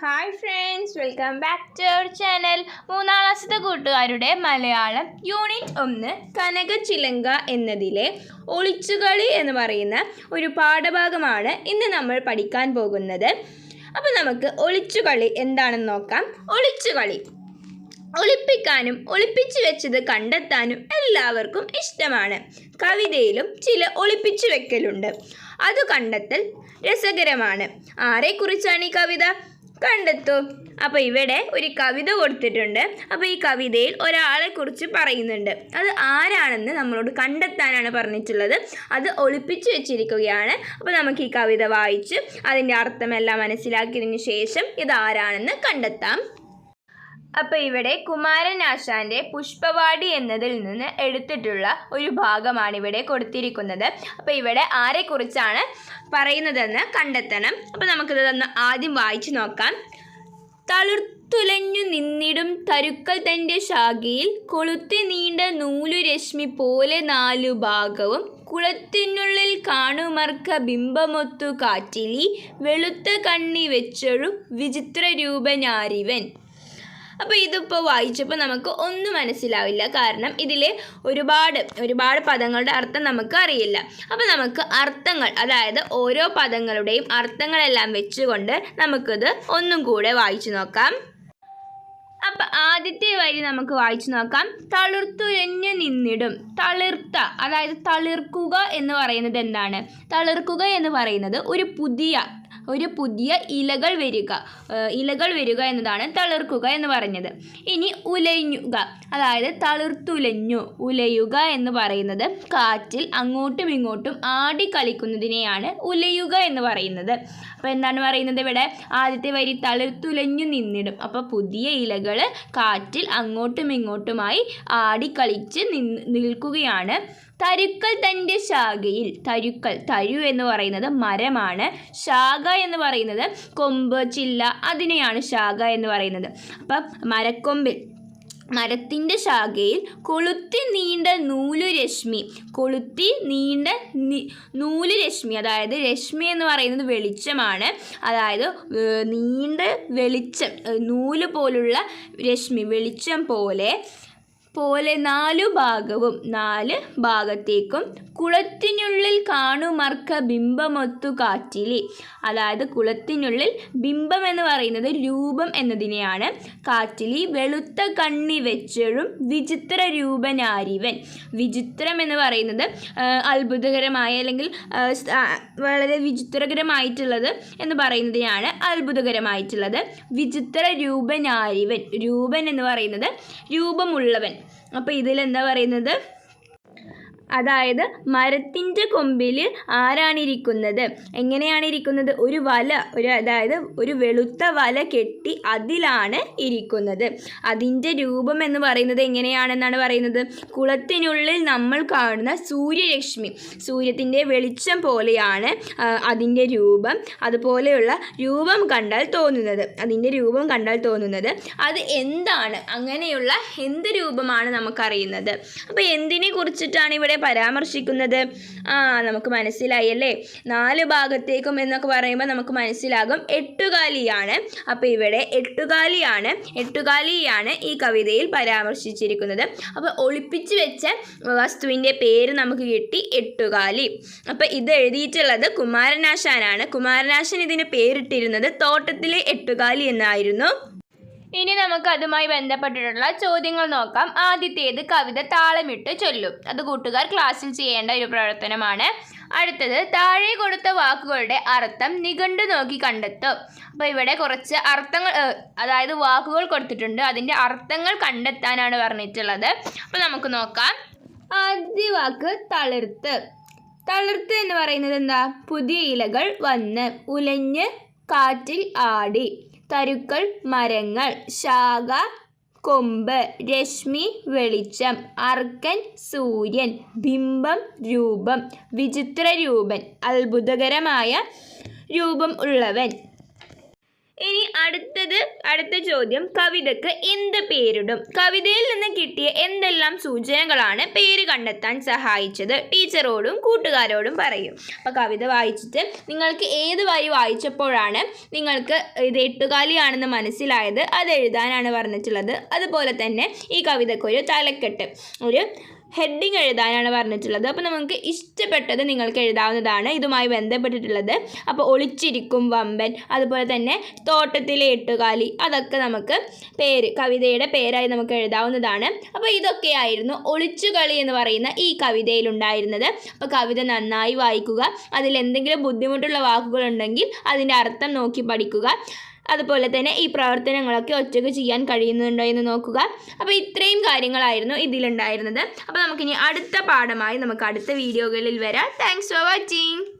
Hi friends welcome back to our channel മൂന്നാം ക്ലാസ്സിലെ കൂട്ടുകാരുടെ മലയാളം യൂണിറ്റ് ഒന്ന് കനക ചിലങ്ക എന്നതിലെ ഒളിച്ചുകളി എന്ന് പറയുന്ന ഒരു പാഠഭാഗമാണ് ഇന്ന് നമ്മൾ പഠിക്കാൻ പോകുന്നത്. അപ്പോൾ നമുക്ക് ഒളിച്ചുകളി എന്താണെന്ന് നോക്കാം. ഒളിച്ചുകളി. ഒളിപ്പിക്കാനും ഒളിപ്പിച്ചു വെച്ചത് കണ്ടെത്താനും എല്ലാവർക്കും ഇഷ്ടമാണ്. കവിതയിലും ചില ഒളിപ്പിച്ചു വെക്കലുണ്ട്. അത് കണ്ടെത്തൽ രസകരമാണ്. ആരെക്കുറിച്ചാണ് ഈ കവിത? കണ്ടെത്തൂ. അപ്പോൾ ഇവിടെ ഒരു കവിത കൊടുത്തിട്ടുണ്ട്. അപ്പോൾ ഈ കവിതയിൽ ഒരാളെ കുറിച്ച് പറയുന്നുണ്ട്. അത് ആരാണെന്ന് നമ്മളോട് കണ്ടെത്താനാണ് പറഞ്ഞിട്ടുള്ളത്. അത് ഒളിപ്പിച്ചു വെച്ചിരിക്കുകയാണ്. അപ്പോൾ നമുക്ക് ഈ കവിത വായിച്ച് അതിന്റെ അർത്ഥമെല്ലാം മനസ്സിലാക്കിയതിന് ശേഷം ഇത് ആരാണെന്ന് കണ്ടെത്താം. അപ്പോൾ ഇവിടെ കുമാരനാശാന്റെ പുഷ്പവാടി എന്നതിൽ നിന്ന് എടുത്തിട്ടുള്ള ഒരു ഭാഗമാണ് ഇവിടെ കൊടുത്തിരിക്കുന്നത്. അപ്പോൾ ഇവിടെ ആരെക്കുറിച്ചാണ് പറയുന്നതെന്ന് കണ്ടെത്തണം. അപ്പോൾ നമുക്കിതൊന്ന് ആദ്യം വായിച്ചു നോക്കാം. തളിർത്തുലഞ്ഞു നിന്നിടും തരുക്കൽ തന്റെ ശാഖയിൽ കൊളുത്തി നീണ്ട നൂലു രശ്മി പോലെ നാലു ഭാഗവും കുളത്തിനുള്ളിൽ കാണുമർക്ക ബിംബമൊത്തു കാറ്റിലി വെളുത്ത കണ്ണി വെച്ചൊഴു വിചിത്ര രൂപനാരിവൻ അപ്പോൾ ഇതിപ്പോൾ വായിച്ചപ്പോൾ നമുക്ക് ഒന്നും മനസ്സിലാവില്ല. കാരണം ഇതിൽ ഒരുപാട് ഒരുപാട് പദങ്ങളുടെ അർത്ഥം നമുക്ക് അറിയില്ല. അപ്പോൾ നമുക്ക് അർത്ഥങ്ങൾ അതായത് ഓരോ പദങ്ങളുടെയും അർത്ഥങ്ങളെല്ലാം വെച്ചുകൊണ്ട് നമുക്കിത് ഒന്നും കൂടെ വായിച്ചു നോക്കാം. അപ്പം ആദ്യത്തെ വരി നമുക്ക് വായിച്ചു നോക്കാം. തളിർത്തുരഞ്ഞു നിന്നിടും. തളിർത്ത അതായത് തളിർക്കുക എന്ന് പറയുന്നത് എന്താണ്? തളിർക്കുക എന്ന് പറയുന്നത് ഒരു പുതിയ ഒരു പുതിയ ഇലകൾ വരിക. ഇലകൾ വരിക എന്നതാണ് തളിർക്കുക എന്ന് പറഞ്ഞത്. ഇനി ഉലയുക അതായത് തളിർത്തുലഞ്ഞു ഉലയുക എന്ന് പറയുന്നത് കാറ്റിൽ അങ്ങോട്ടും ഇങ്ങോട്ടും ആടി കളിക്കുന്നതിനെയാണ് ഉലയുക എന്ന് പറയുന്നത്. അപ്പോൾ എന്താണ് പറയുന്നത് ഇവിടെ? ആദ്യത്തെ വരി തളിർത്തുലഞ്ഞു നിന്നിടും. അപ്പോൾ പുതിയ ഇലകൾ കാറ്റിൽ അങ്ങോട്ടും ഇങ്ങോട്ടുമായി ആടിക്കളിച്ച് നിൽക്കുകയാണ്. തരുക്കൽ തന്റെ ശാഖയിൽ തരുക്കൽ തരു എന്ന് പറയുന്നത് മരമാണ്. ശാഖ എന്ന് പറയുന്നത് കൊമ്പ് ചില്ല അതിനെയാണ് ശാഖ എന്ന് പറയുന്നത്. അപ്പം മരക്കൊമ്പിൽ മരത്തിന്റെ ശാഖയിൽ കൊളുത്തി നീണ്ട നൂലുരശ്മി കൊളുത്തി നീണ്ട നൂലുരശ്മി നൂൽ രശ്മി അതായത് രശ്മി എന്ന് പറയുന്നത് വെളിച്ചമാണ്. അതായത് നീണ്ട വെളിച്ചം നൂൽ പോലുള്ള രശ്മി വെളിച്ചം പോലെ പോലെ നാലു ഭാഗവും നാല് ഭാഗത്തേക്കും കുളത്തിനുള്ളിൽ കാണുമർക്ക ബിംബമൊത്തു കാറ്റിലി. അതായത് കുളത്തിനുള്ളിൽ ബിംബം എന്ന് പറയുന്നത് രൂപം എന്നതിനെയാണ്. കാറ്റിലി വെളുത്ത കണ്ണി വെച്ചഴും വിചിത്ര രൂപനാരിവൻ. വിചിത്രം എന്ന് പറയുന്നത് അത്ഭുതകരമായ അല്ലെങ്കിൽ വളരെ വിചിത്രകരമായിട്ടുള്ളത് എന്ന് പറയുന്നതിനാണ് അത്ഭുതകരമായിട്ടുള്ളത്. വിചിത്ര രൂപനാരിവൻ. രൂപൻ എന്ന് പറയുന്നത് രൂപമുള്ളവൻ. അപ്പോൾ എന്താ പറയുന്നത്? അതായത് മരത്തിന്റെ കൊമ്പിൽ ആരാണിരിക്കുന്നത്? എങ്ങനെയാണിരിക്കുന്നത്? ഒരു വല ഒരു അതായത് ഒരു വെളുത്ത വല കെട്ടി അതിലാണ് ഇരിക്കുന്നത്. അതിന്റെ രൂപം എന്ന് പറയുന്നത് എങ്ങനെയാണെന്നാണ് പറയുന്നത്? കുളത്തിനുള്ളിൽ നമ്മൾ കാണുന്ന സൂര്യരശ്മി. സൂര്യത്തിന്റെ വെളിച്ചം പോലെയാണ് അതിന്റെ രൂപം. അതുപോലെയുള്ള രൂപം കണ്ടാൽ തോന്നുന്നത്. അതിന്റെ രൂപം കണ്ടാൽ തോന്നുന്നത് അത് എന്താണ്? അങ്ങനെയുള്ള എന്ത് രൂപമാണ് നമുക്കറിയുന്നത്? അപ്പോൾ എന്തിനെ കുറിച്ചിട്ടാണ് ഇവിടെ പരാമർശിക്കുന്നത്. ആ നമുക്ക് മനസ്സിലായി അല്ലേ? നാല് ഭാഗത്തേക്കും എന്നൊക്കെ പറയുമ്പോൾ നമുക്ക് മനസ്സിലാകും എട്ടുകാലിയാണ്. അപ്പോൾ ഇവിടെ എട്ടുകാലിയാണ്. എട്ടുകാലിയാണ് ഈ കവിതയിൽ പരാമർശിച്ചിരിക്കുന്നത്. അപ്പോൾ ഒളിപ്പിച്ച് വെച്ച വസ്തുവിന്റെ പേര് നമുക്ക് കിട്ടി എട്ടുകാലി. അപ്പോൾ ഇത് എഴുതിയിട്ടുള്ളത് കുമാരനാശാനാണ്. കുമാരനാശൻ ഇതിന് പേരിട്ടിരുന്നത് തോട്ടത്തിലെ എട്ടുകാലി എന്നായിരുന്നു. ഇനി നമുക്ക് അതുമായി ബന്ധപ്പെട്ടിട്ടുള്ള ചോദ്യങ്ങൾ നോക്കാം. ആദ്യത്തേത് കവിത താളമിട്ട് ചൊല്ലും. അത് കൂട്ടുകാർ ക്ലാസ്സിൽ ചെയ്യേണ്ട ഒരു പ്രവർത്തനമാണ്. അടുത്തത് താഴെ കൊടുത്ത വാക്കുകളുടെ അർത്ഥം നിഘണ്ടു നോക്കി കണ്ടെത്തും. അപ്പോൾ ഇവിടെ കുറച്ച് അർത്ഥങ്ങൾ അതായത് വാക്കുകൾ കൊടുത്തിട്ടുണ്ട്. അതിന്റെ അർത്ഥങ്ങൾ കണ്ടെത്താനാണ് പറഞ്ഞിട്ടുള്ളത്. അപ്പോൾ നമുക്ക് നോക്കാം. ആദ്യ വാക്ക് തളിർത്ത്. തളിർത്ത് എന്ന് പറയുന്നത് എന്താ? പുതിയ ഇലകൾ വന്ന് ഉലഞ്ഞ് കാറ്റിൽ ആടി. തരുക്കൾ മരങ്ങൾ ശാഖ കൊമ്പ് രശ്മി വെളിച്ചം അർക്കൻ സൂര്യൻ ബിംബം രൂപം വിചിത്ര രൂപൻ അത്ഭുതകരമായ രൂപം ഉള്ളവൻ. ഇനി അടുത്തത് അടുത്ത ചോദ്യം കവിതക്ക് എന്ത് പേരിടും? കവിതയിൽ നിന്ന് കിട്ടിയ എന്തെല്ലാം സൂചനകളാണ് പേര് കണ്ടെത്താൻ സഹായിച്ചത്? ടീച്ചറോടും കൂട്ടുകാരോടും പറയും. അപ്പോൾ കവിത വായിച്ചിട്ട് നിങ്ങൾക്ക് ഏത് വരി വായിച്ചപ്പോഴാണ് നിങ്ങൾക്ക് ഇത് എട്ടുകാലിയാണെന്ന് മനസ്സിലായത്? അത് എഴുതാനാണ് പറഞ്ഞിട്ടുള്ളത്. അതുപോലെ തന്നെ ഈ കവിതയ്ക്കൊരു തലക്കെട്ട്. ഒരു ഹെഡിങ് എഴുതാനാണ് പറഞ്ഞിട്ടുള്ളത്. അപ്പോൾ നമുക്ക് ഇഷ്ടപ്പെട്ടത് നിങ്ങൾക്ക് എഴുതാവുന്നതാണ്. ഇതുമായി ബന്ധപ്പെട്ടിട്ടുള്ളത്. അപ്പോൾ ഒളിച്ചിരിക്കും വമ്പൻ അതുപോലെ തന്നെ തോട്ടത്തിലെ എട്ടുകാലി അതൊക്കെ നമുക്ക് പേര് കവിതയുടെ പേരായി നമുക്ക് എഴുതാവുന്നതാണ്. അപ്പോൾ ഇതൊക്കെയായിരുന്നു ഒളിച്ചുകളി എന്ന് പറയുന്ന ഈ കവിതയിലുണ്ടായിരുന്നത് അപ്പോൾ കവിത നന്നായി വായിക്കുക അതിൽ എന്തെങ്കിലും ബുദ്ധിമുട്ടുള്ള വാക്കുകളുണ്ടെങ്കിൽ അതിന്റെ അർത്ഥം നോക്കി പഠിക്കുക. അതുപോലെ തന്നെ ഈ പ്രവർത്തനങ്ങളൊക്കെ ഒറ്റയ്ക്ക് ചെയ്യാൻ കഴിയുന്നുണ്ടോ എന്ന് നോക്കുക. അപ്പോൾ ഇത്രയും കാര്യങ്ങളായിരുന്നു ഇതിലുണ്ടായിരുന്നത്. അപ്പോൾ നമുക്കിനി അടുത്ത പാഠമായി നമുക്ക് അടുത്ത വീഡിയോകളിൽ വരാം. Thanks for watching